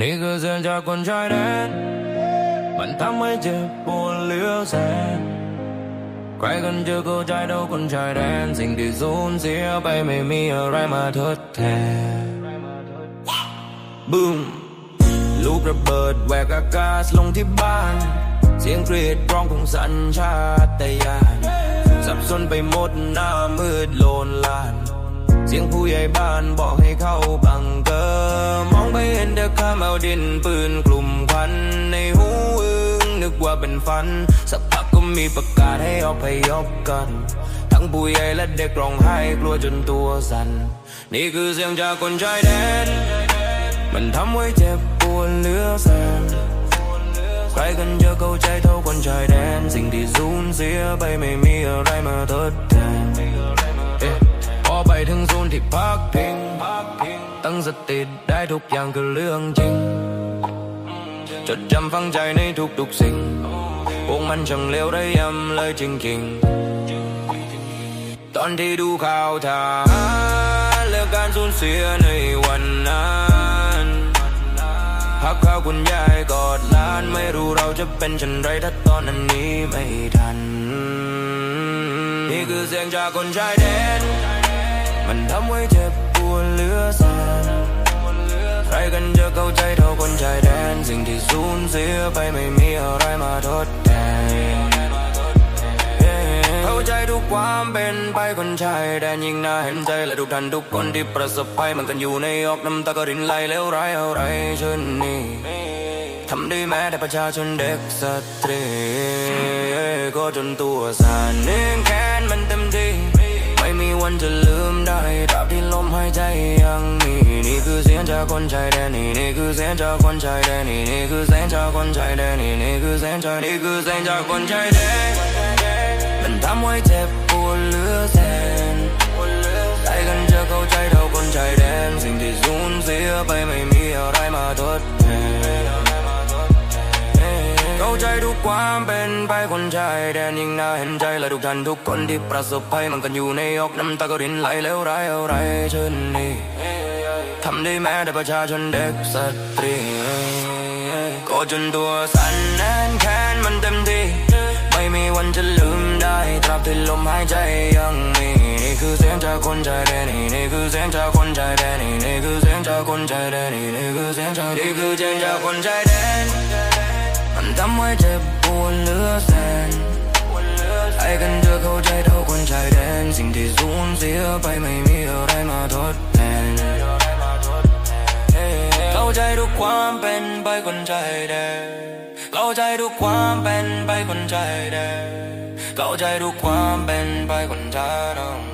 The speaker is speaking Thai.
นี่คือเสียงจากคนชายแดนมันทำให้เจ็บปวดเหลือแสนใครกันจะเข้าใจเท่าคนชายแดนสิ่งที่สูญเสียไปไม่มีอะไรมาทดแทนบูมลูกระเบิดแหวกอากาศลงที่บ้าน เสียงกรีดร้องของสัญชาตญาณสับสนไปหมดหน้ามืดโลนลาน เสียงผู้ใหญ่บ้านบอกให้เข้าบัง ดินปืนกลุ่มควันในหูอึงนึกว่าเป็นฝัน สักพักก็มีประกาศให้อพยพกัน ทั้งผู้ใหญ่และเด็กร้องไห้กลัวจนตัวสั่น นี่คือเสียงจากคนชายแดน มันทำไว้เจ็บปวดเหลือแสนใครกันจะเข้าใจเท่าคนชายแดน สิ่งที่สูญเสียไปไม่มีอะไรมาทดแทน อไปถึงโซนที่พักพิง ตั้งสติได้ทุกอย่างคือเรื่องจริง จดจำฝังใจในทุกๆสิ่ง พวกมันช่างเลวได้ยำเลยจริงๆ ตอนที่ดูข่าวทหารและการสูญเสียในวันนั้นพักข้าวคุณยายกอดล้านไม่รู้เราจะเป็นเช่นไรถ้าตอนนั้นนี้ไม่ทัน นี่คือเสียงจากคนชายแดน มันทำไว้เจ็บปวดเหลือแสนใครกันจะเข้าใจเท่าคนชายแดน สิ่งที่สูญเสียไปไม่มีอะไรมาทดแทนเข้าใจทุกความเป็นไปคนชายแดนยิ่งน่าเห็นใจและทุกท่านทุกคนที่ประสบภัยมันกันอยู่ในออกน้ำตาก็รินไหลแล้วไรอะไรเช่นนี้ทำได้แม้แต่ประชาชนเด็กสตรีก็จนตัวสั่นเนื่องแค้นมันเต็มที่ ไม่มีวันจะลืมได้ตราบที่ลมหายใจยังมีนี่คือเสียงจากคนชายแดนนี่นี่คือเสียงจากคนชายแดนนี่นี่คือเสียงจากคนชายแดนนี่นี่คือเสียงจากนี่คือเสียงจากคนชายแดนมันทำไว้เจ็บปวดเหลือแสนใครกันจะเข้าใจเท่าคนชายแดนสิ่งที่สูญเสียไปไม่มีอะไรมาทดแทน ใจทุกความเป็นไปคนชายแดนยิ่งน่าเห็นใจและทุกท่านทุกคนที่ประสบภัยมันกันอยู่ในอกน้ำตาก็รินไหลแล้วร้ายอะไรเช่นนี้ทำได้แม้แต่ประชาชนเด็กสตรีก็จนตัวสั่นแน่นแค้นมันเต็มที่ไม่มีวันจะลืมได้ตราบที่ลมหายใจยังมีนี่คือเสียงจากคนชายแดนนี่นี่คือเสียงจากคนชายแดนนี่นี่คือเสียงจากคนชายแดนนี่นี่คือเสียงจากนี่คือเสียงจากคนชายแดนำให้เจ็บปวดเหลือแสนใครกันเจะเข้าใจเท่าคนชายแดน สิ่งที่สูญเสียไปไม่มีอะไรมาทดแทนเข้าใจทุกความเป็นไปคนใจแดงเข้าใจทุกความเป็นไปคนใจแดงเข้าใจทุกความเป็นไปคนใจน้องน้ง